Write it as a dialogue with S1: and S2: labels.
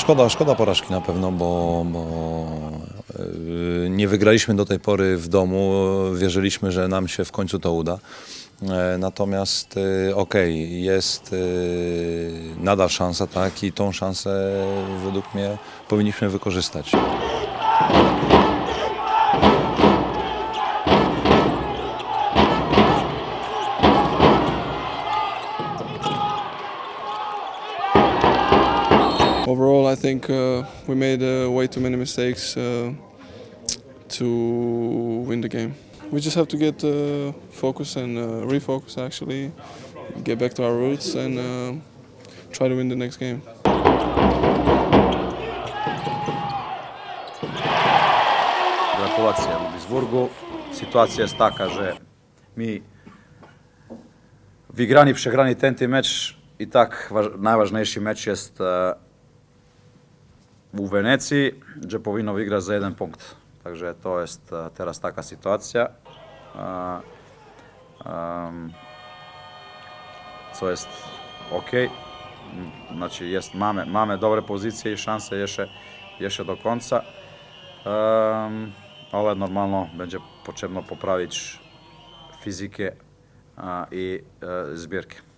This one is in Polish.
S1: Szkoda, szkoda porażki na pewno, bo, bo yy, nie wygraliśmy do tej pory w domu. Wierzyliśmy, że nam się w końcu to uda. E, Natomiast yy, okej, jest nadal szansa, tak, i tą szansę według mnie powinniśmy wykorzystać.
S2: Overall, I think uh, we made uh, way too many mistakes uh, to win the game. We just have to get uh, focused and uh, refocus, actually, get back to our roots and uh, try to win the next game.
S3: Gratulacje Ludwigsburgu. Sytuacja jest taka, że mi wygrani, przegrani ten ten mecz i tak waż- najważniejszy mecz jest u Wenecji, gdzie powinno wygrać za jeden punkt. Także to jest e, teraz taka sytuacja. E, co jest ok. Znaczy jest, mamy, mamy dobre pozycje i szanse jeszcze, jeszcze do końca. Ale normalno będzie potrzebno poprawić fizykę i e, zbierkę.